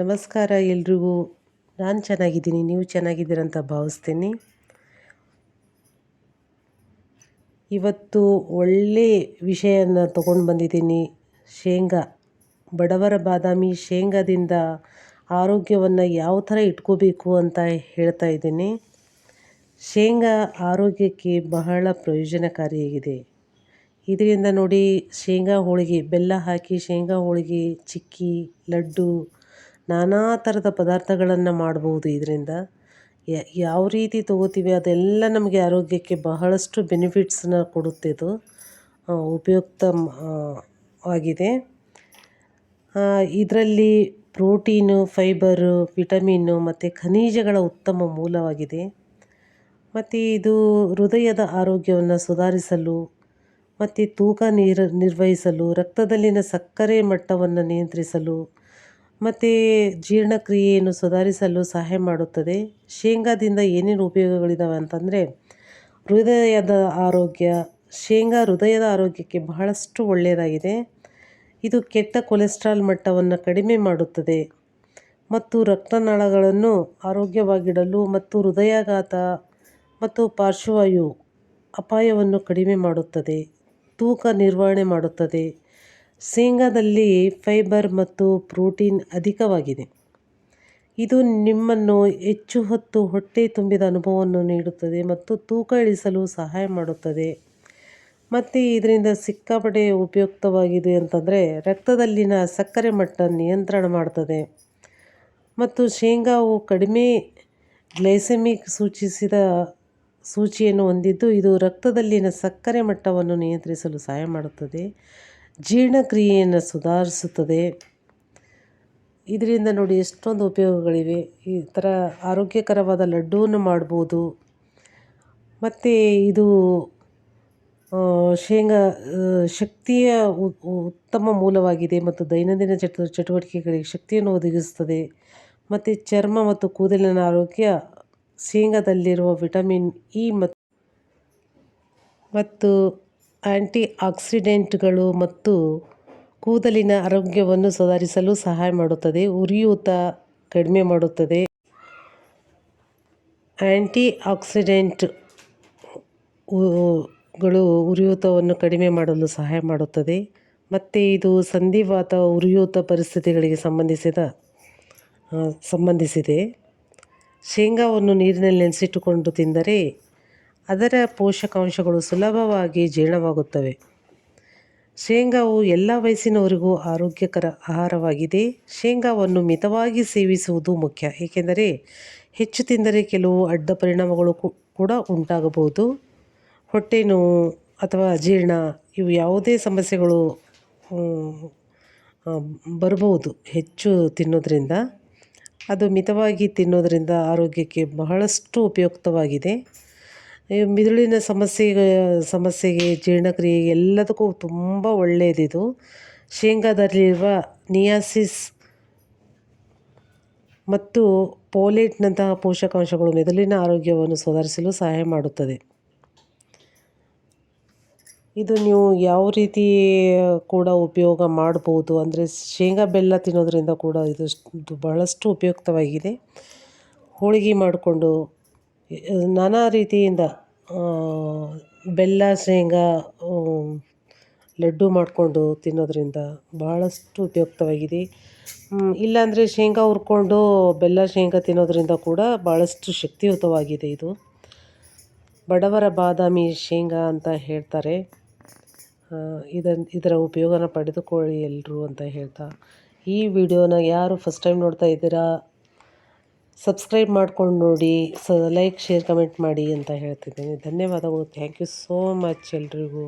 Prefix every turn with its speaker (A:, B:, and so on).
A: ನಮಸ್ಕಾರ ಎಲ್ರಿಗೂ. ನಾನು ಚೆನ್ನಾಗಿದ್ದೀನಿ, ನೀವು ಚೆನ್ನಾಗಿದ್ದೀರಂತ ಭಾವಿಸ್ತೀನಿ. ಇವತ್ತು ಒಳ್ಳೆ ವಿಷಯನ ತಗೊಂಡು ಬಂದಿದ್ದೀನಿ. ಶೇಂಗಾ, ಬಡವರ ಬಾದಾಮಿ ಶೇಂಗಾದಿಂದ ಆರೋಗ್ಯವನ್ನು ಯಾವ ಥರ ಇಟ್ಕೋಬೇಕು ಅಂತ ಹೇಳ್ತಾ ಇದ್ದೀನಿ. ಶೇಂಗಾ ಆರೋಗ್ಯಕ್ಕೆ ಬಹಳ ಪ್ರಯೋಜನಕಾರಿಯಾಗಿದೆ. ಇದರಿಂದ ನೋಡಿ ಶೇಂಗಾ ಹೋಳಿಗೆ, ಬೆಲ್ಲ ಹಾಕಿ ಶೇಂಗಾ ಹೋಳಿಗೆ ಚಿಕ್ಕಿ, ಲಡ್ಡು ನಾನಾ ಥರದ ಪದಾರ್ಥಗಳನ್ನು ಮಾಡ್ಬೋದು ಇದರಿಂದ. ಯಾವ ರೀತಿ ತೊಗೋತೀವಿ ಅದೆಲ್ಲ ನಮಗೆ ಆರೋಗ್ಯಕ್ಕೆ ಬಹಳಷ್ಟು ಬೆನಿಫಿಟ್ಸನ್ನ ಕೊಡುತ್ತೆ ಇದು. ಉಪಯುಕ್ತ ಆಗಿದೆ. ಇದರಲ್ಲಿ ಪ್ರೋಟೀನು, ಫೈಬರು ವಿಟಮಿನ್ನು ಮತ್ತು ಖನಿಜಗಳ ಉತ್ತಮ ಮೂಲವಾಗಿದೆ. ಮತ್ತು ಇದು ಹೃದಯದ ಆರೋಗ್ಯವನ್ನು ಸುಧಾರಿಸಲು ಮತ್ತು ತೂಕ ನೀರು ನಿರ್ವಹಿಸಲು, ರಕ್ತದಲ್ಲಿನ ಸಕ್ಕರೆ ಮಟ್ಟವನ್ನು ನಿಯಂತ್ರಿಸಲು ಮತ್ತು ಜೀರ್ಣಕ್ರಿಯೆಯನ್ನು ಸುಧಾರಿಸಲು ಸಹಾಯ ಮಾಡುತ್ತದೆ. ಶೇಂಗಾದಿಂದ ಏನೇನು ಉಪಯೋಗಗಳಿದ್ದಾವೆ ಅಂತಂದರೆ, ಹೃದಯದ ಆರೋಗ್ಯ, ಶೇಂಗಾ ಹೃದಯದ ಆರೋಗ್ಯಕ್ಕೆ ಬಹಳಷ್ಟು ಒಳ್ಳೆಯದಾಗಿದೆ ಇದು ಕೆಟ್ಟ ಕೊಲೆಸ್ಟ್ರಾಲ್ ಮಟ್ಟವನ್ನು ಕಡಿಮೆ ಮಾಡುತ್ತದೆ ಮತ್ತು ರಕ್ತನಾಳಗಳನ್ನು ಆರೋಗ್ಯವಾಗಿಡಲು ಮತ್ತು ಹೃದಯಾಘಾತ ಮತ್ತು ಪಾರ್ಶ್ವವಾಯು ಅಪಾಯವನ್ನು ಕಡಿಮೆ ಮಾಡುತ್ತದೆ, ತೂಕ ನಿರ್ವಹಣೆ ಮಾಡುತ್ತದೆ. ಶೇಂಗಾದಲ್ಲಿ ಫೈಬರ್ ಮತ್ತು ಪ್ರೋಟೀನ್ ಅಧಿಕವಾಗಿದೆ. ಇದು ನಿಮ್ಮನ್ನು ಹೆಚ್ಚು ಹೊತ್ತು ಹೊಟ್ಟೆ ತುಂಬಿದ ಅನುಭವವನ್ನು ನೀಡುತ್ತದೆ ಮತ್ತು ತೂಕ ಇಳಿಸಲು ಸಹಾಯ ಮಾಡುತ್ತದೆ. ಮತ್ತು ಇದರಿಂದ ಸಿಕ್ಕಾಪಡೆ ಉಪಯುಕ್ತವಾಗಿದೆ ಅಂತಂದರೆ ರಕ್ತದಲ್ಲಿನ ಸಕ್ಕರೆ ಮಟ್ಟ ನಿಯಂತ್ರಣ ಮಾಡುತ್ತದೆ. ಮತ್ತು ಶೇಂಗಾವು ಕಡಿಮೆ ಗ್ಲೈಸೆಮಿಕ್ ಸೂಚಿಸಿದ ಸೂಚಿಯನ್ನು ಹೊಂದಿದ್ದು ಇದು ರಕ್ತದಲ್ಲಿನ ಸಕ್ಕರೆ ಮಟ್ಟವನ್ನು ನಿಯಂತ್ರಿಸಲು ಸಹಾಯ ಮಾಡುತ್ತದೆ. ಜೀರ್ಣಕ್ರಿಯೆಯನ್ನು ಸುಧಾರಿಸುತ್ತದೆ. ಇದರಿಂದ ನೋಡಿ ಎಷ್ಟೊಂದು ಉಪಯೋಗಗಳಿವೆ. ಈ ಥರ ಆರೋಗ್ಯಕರವಾದ ಲಡ್ಡುವನ್ನು ಮಾಡ್ಬೋದು. ಮತ್ತು ಇದು ಶೇಂಗಾ ಶಕ್ತಿಯ ಉತ್ತಮ ಮೂಲವಾಗಿದೆ ಮತ್ತು ದೈನಂದಿನ ಚಟು, ಚಟುವಟಿಕೆಗಳಿಗೆ ಶಕ್ತಿಯನ್ನು ಒದಗಿಸುತ್ತದೆ. ಮತ್ತು ಚರ್ಮ ಮತ್ತು ಕೂದಲಿನ ಆರೋಗ್ಯ, ಶೇಂಗಾದಲ್ಲಿರುವ ವಿಟಮಿನ್ ಇ ಮತ್ತು ಆ್ಯಂಟಿ ಆಕ್ಸಿಡೆಂಟ್ಗಳು ಮತ್ತು ಕೂದಲಿನ ಆರೋಗ್ಯವನ್ನು ಸುಧಾರಿಸಲು ಸಹಾಯ ಮಾಡುತ್ತದೆ, ಉರಿಯೂತ ಕಡಿಮೆ ಮಾಡುತ್ತದೆ. ಆ್ಯಂಟಿ ಆಕ್ಸಿಡೆಂಟ್ಗಳು ಉರಿಯೂತವನ್ನು ಕಡಿಮೆ ಮಾಡಲು ಸಹಾಯ ಮಾಡುತ್ತದೆ. ಮತ್ತು ಇದು ಸಂಧಿವಾತ ಉರಿಯೂತ ಪರಿಸ್ಥಿತಿಗಳಿಗೆ ಸಂಬಂಧಿಸಿದ ಸಂಬಂಧಿಸಿದೆ. ಶೇಂಗಾವನ್ನು ನೀರಿನಲ್ಲಿ ನೆನೆಸಿಟ್ಟುಕೊಂಡು ತಿಂದರೆ ಅದರ ಪೋಷಕಾಂಶಗಳು ಸುಲಭವಾಗಿ ಜೀರ್ಣವಾಗುತ್ತವೆ. ಶೇಂಗಾವು ಎಲ್ಲ ವಯಸ್ಸಿನವರಿಗೂ ಆರೋಗ್ಯಕರ ಆಹಾರವಾಗಿದೆ. ಶೇಂಗಾವನ್ನು ಮಿತವಾಗಿ ಸೇವಿಸುವುದು ಮುಖ್ಯ, ಏಕೆಂದರೆ ಹೆಚ್ಚು ತಿಂದರೆ ಕೆಲವು ಅಡ್ಡ ಪರಿಣಾಮಗಳು ಕೂಡ ಉಂಟಾಗಬಹುದು. ಹೊಟ್ಟೆ ನೋವು ಅಥವಾ ಅಜೀರ್ಣ ಇವು ಯಾವುದೇ ಸಮಸ್ಯೆಗಳು ಬರಬಹುದು ಹೆಚ್ಚು ತಿನ್ನೋದರಿಂದ. ಅದು ಮಿತವಾಗಿ ತಿನ್ನೋದರಿಂದ ಆರೋಗ್ಯಕ್ಕೆ ಬಹಳಷ್ಟು ಉಪಯುಕ್ತವಾಗಿದೆ. ಮಿದುಳಿನ ಸಮಸ್ಯೆಗೆ ಸಮಸ್ಯೆಗೆ ಜೀರ್ಣಕ್ರಿಯೆ ಎಲ್ಲದಕ್ಕೂ ತುಂಬ ಒಳ್ಳೆಯದಿದು. ಶೇಂಗಾದಲ್ಲಿರುವ ನಿಯಾಸಿಸ್ ಮತ್ತು ಪೋಲೇಟ್ನಂತಹ ಪೋಷಕಾಂಶಗಳು ಮೆದುಳಿನ ಆರೋಗ್ಯವನ್ನು ಸುಧಾರಿಸಲು ಸಹಾಯ ಮಾಡುತ್ತದೆ. ಇದು ನೀವು ಯಾವ ರೀತಿ ಕೂಡ ಉಪಯೋಗ ಮಾಡ್ಬೋದು ಅಂದರೆ ಶೇಂಗಾ ಬೆಲ್ಲ ತಿನ್ನೋದರಿಂದ ಕೂಡ ಇದು ಬಹಳಷ್ಟು ಉಪಯುಕ್ತವಾಗಿದೆ. ಹೋಳಿಗೆ ಮಾಡಿಕೊಂಡು ನಾನಾ ರೀತಿಯಿಂದ ಬೆಲ್ಲ, ಶೇಂಗಾ ಲಡ್ಡು ಮಾಡಿಕೊಂಡು ತಿನ್ನೋದರಿಂದ ಬಹಳಷ್ಟು ಉಪಯುಕ್ತವಾಗಿದೆ. ಇಲ್ಲಾಂದರೆ ಶೇಂಗಾ ಹುರ್ಕೊಂಡು ಬೆಲ್ಲ, ಶೇಂಗಾ ತಿನ್ನೋದರಿಂದ ಕೂಡ ಭಾಳಷ್ಟು ಶಕ್ತಿಯುತವಾಗಿದೆ ಇದು. ಬಡವರ ಬಾದಾಮಿ ಶೇಂಗಾ ಅಂತ ಹೇಳ್ತಾರೆ. ಇದನ್ನು ಇದರ ಉಪಯೋಗನ ಪಡೆದುಕೊಳ್ಳಿ ಎಲ್ಲರೂ ಅಂತ ಹೇಳ್ತಾ. ಈ ವಿಡಿಯೋನ ಯಾರು ಫಸ್ಟ್ ಟೈಮ್ ನೋಡ್ತಾ ಇದ್ದೀರಾ ಸಬ್ಸ್ಕ್ರೈಬ್ ಮಾಡ್ಕೊಂಡು ನೋಡಿ, ಸ ಲೈಕ್ ಶೇರ್ ಕಮೆಂಟ್ ಮಾಡಿ ಅಂತ ಹೇಳ್ತಿದ್ದೀನಿ. ಧನ್ಯವಾದಗಳು. ಥ್ಯಾಂಕ್ ಯು ಸೋ ಮಚ್ ಎಲ್ರಿಗೂ.